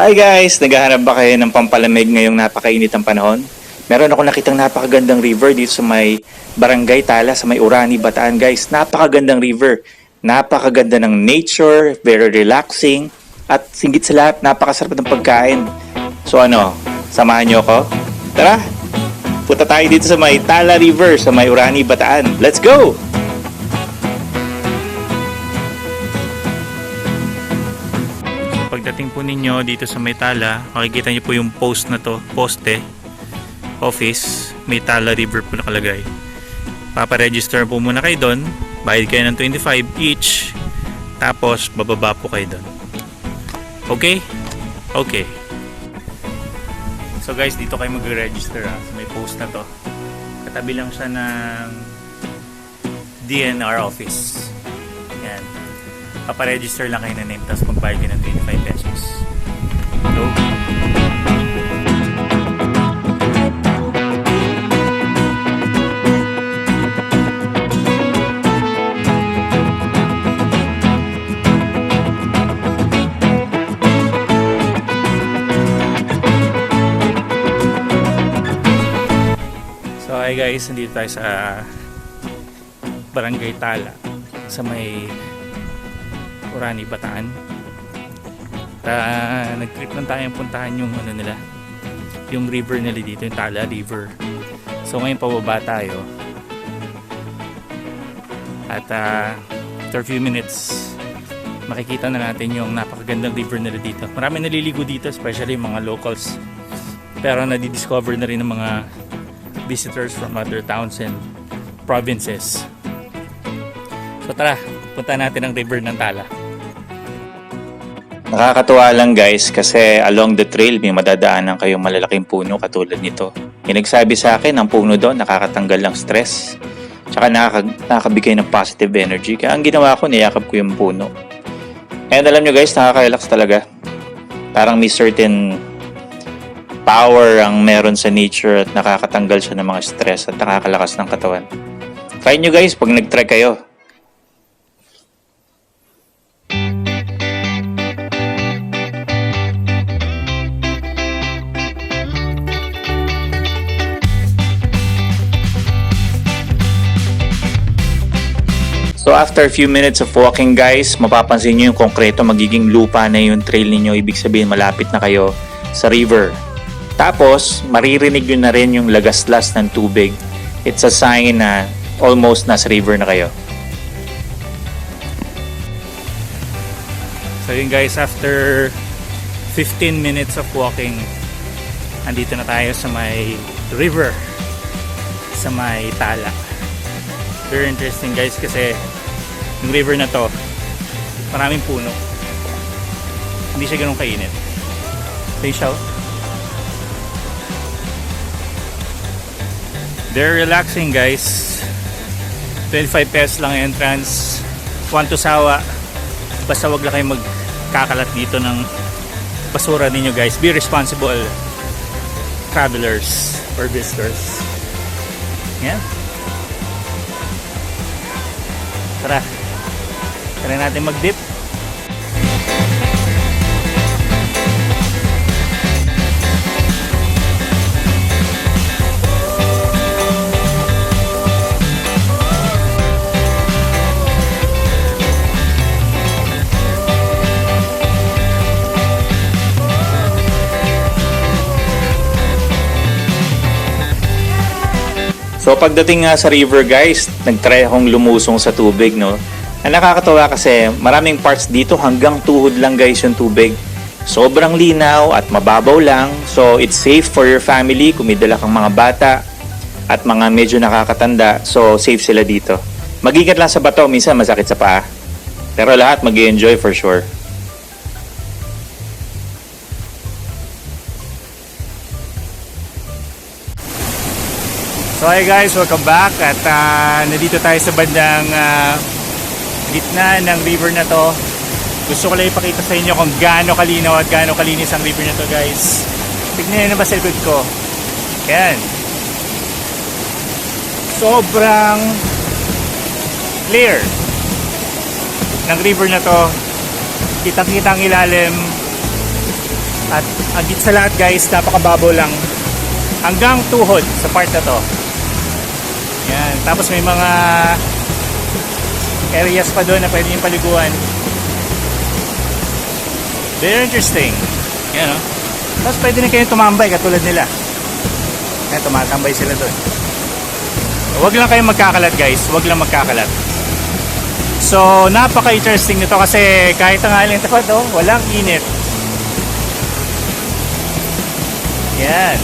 Hi guys! Naghahanap ba kayo ng pampalamig ngayong napakainit ang panahon? Meron ako nakitang napakagandang river dito sa may Barangay Tala, sa may Urani, Bataan guys. Napakagandang river. Napakaganda ng nature, very relaxing, at singgit sa lahat, napakasarap ng pagkain. So ano, samahan niyo ako? Tara! Punta tayo dito sa may Tala River, sa may Urani, Bataan. Let's go! Pagdating po ninyo dito sa Maytala, makikita niyo po yung post na to, poste, office, Maytala River po nakalagay. Paparegister po muna kayo doon, bayad kayo ng 25 each, tapos bababa po kayo doon. Okay? Okay. So guys, dito kayo mag-register ha, sa may post na to. Katabi lang siya ng DNR office. Yan paparegister lang kayo ng name tapos magbayad kayo ng 25 pesos. Go! So hi guys, nandito tayo sa Barangay Tala sa may Urani, Bataan. Ta nag-trip lang tayong puntahan yung ano nila, yung river nila dito, yung Tala River. So ngayon pababa tayo. At ah, after few minutes, makikita na natin yung napakagandang river nila dito. Marami naliligo dito, especially yung mga locals. Pero nadidiscover na rin ng mga visitors from other towns and provinces. So tara, punta natin ang river ng Tala. Nakakatuwa lang guys kasi along the trail may madadaanan kayong malalaking puno katulad nito. Yung nagsabi sa akin ang puno doon nakakatanggal ng stress. Tsaka nakaka nakakabigay ng positive energy. Kaya ang ginawa ko, niyakap ko yung puno. And alam nyo guys, nakaka-relax talaga. Parang may certain power ang meron sa nature at nakakatanggal siya ng mga stress at nakakalakas ng katawan. Try nyo guys pag nag-try kayo. So after a few minutes of walking guys, mapapansin nyo yung konkreto magiging lupa na yung trail ninyo. Ibig sabihin malapit na kayo sa river. Tapos, maririnig nyo na rin yung lagaslas ng tubig. It's a sign na almost nasa river na kayo. So yun guys, after 15 minutes of walking, andito na tayo sa may river sa may Tala. Very interesting guys kasi yung river na to, maraming puno. Hindi siya ganun kainit. They shout. They're relaxing guys. 25 pesos lang entrance. One to sawa. Basta wag lang kayo magkakalat dito ng basura ninyo guys. Be responsible travelers or visitors. Yan. Tara. Tara natin mag-dip. So pagdating nga sa river guys, nagtry akong lumusong sa tubig no. Ang nakakatawa kasi maraming parts dito hanggang tuhod lang guys yung tubig. Sobrang linaw at mababaw lang. So it's safe for your family kung may dala kang mga bata at mga medyo nakakatanda. So safe sila dito. Mag-ingat lang sa bato, minsan masakit sa paa. Pero lahat mag enjoy for sure. So hi guys, welcome back at ah, nandito tayo sa bandang ah, gitna ng river na to. Gusto ko lang ipakita sa inyo kung gaano kalinaw at gaano kalinis ang river na to guys. Tignan nyo na ba sa likod ko? Yan. Sobrang clear ng river na to. Kitang-kitang ilalim. At agit sa lahat guys, napakababaw lang. Hanggang tuhod sa part na to. Yan. Tapos may mga areas pa doon na pwede yung paliguan. Very interesting. Yan o. Tapos pwede na kayong tumambay katulad nila. Yan, tumatambay sila doon. Huwag lang kayong magkakalat guys. Huwag lang magkakalat. So, napaka-interesting nito kasi kahit ang aling tapat oh, walang init. Yan.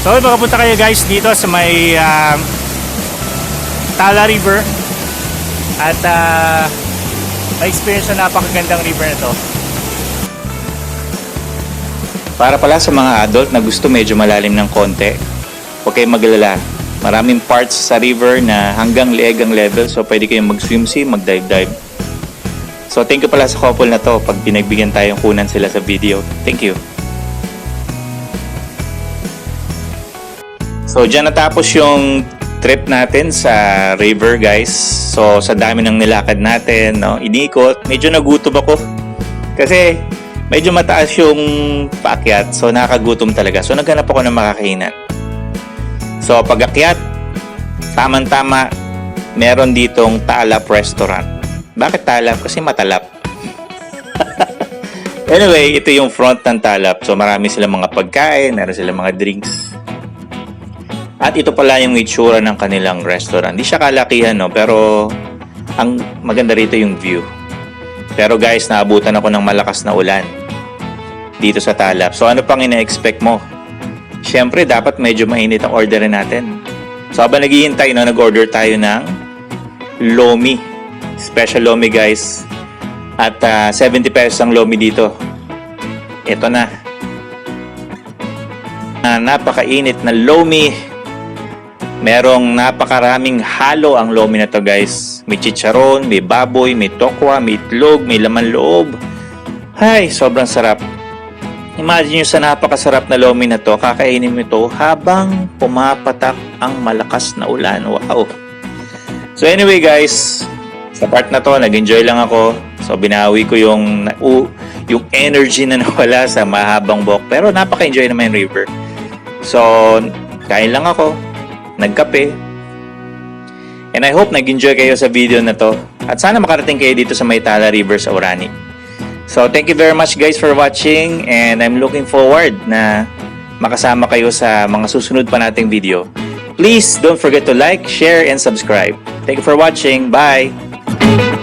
So, makapunta kayo guys dito sa may um, Tala River at uh, may experience na napakagandang river na to. Para pala sa mga adult na gusto medyo malalim ng konti, huwag kayong magalala. Maraming parts sa river na hanggang leeg ang level so pwede kayong mag-swim-swim, mag-dive-dive. So thank you pala sa couple na to pag pinagbigyan tayong kunan sila sa video. Thank you. So dyan natapos yung trip natin sa river guys. So sa dami ng nilakad natin, no, inikot, medyo nagutom ako. Kasi medyo mataas yung paakyat, so nakakagutom talaga. So naghanap ako ng makakainan. So pag akyat, tamang-tama, meron ditong Talap Restaurant. Bakit Talap? Kasi matalap. anyway, ito yung front ng Talap. So marami silang mga pagkain, meron silang mga drinks. At ito pala yung itsura ng kanilang restaurant. Di siya kalakihan, no? Pero ang maganda rito yung view. Pero guys, naabutan ako ng malakas na ulan dito sa Talap. So ano pang ina-expect mo? Siyempre, dapat medyo mainit ang orderin natin. So habang naghihintay, no, nag-order tayo ng Lomi. Special Lomi, guys. At ah, 70 pesos ang Lomi dito. Ito na. Ah, napakainit na Lomi. Merong napakaraming halo ang Lomi na to, guys. May chicharon, may baboy, may tokwa, may itlog, may laman loob. Hay, sobrang sarap. Imagine nyo sa napakasarap na lomi na to, kakainin mo ito habang pumapatak ang malakas na ulan. Wow! So anyway guys, sa part na to, nag-enjoy lang ako. So binawi ko yung, uh, yung energy na nawala sa mahabang buhok. Pero napaka-enjoy naman yung river. So, kain lang ako. Nagkape. And I hope nag-enjoy kayo sa video na to. At sana makarating kayo dito sa Maytala River sa Orani. So, thank you very much guys for watching and I'm looking forward na makasama kayo sa mga susunod pa nating video. Please don't forget to like, share, and subscribe. Thank you for watching. Bye!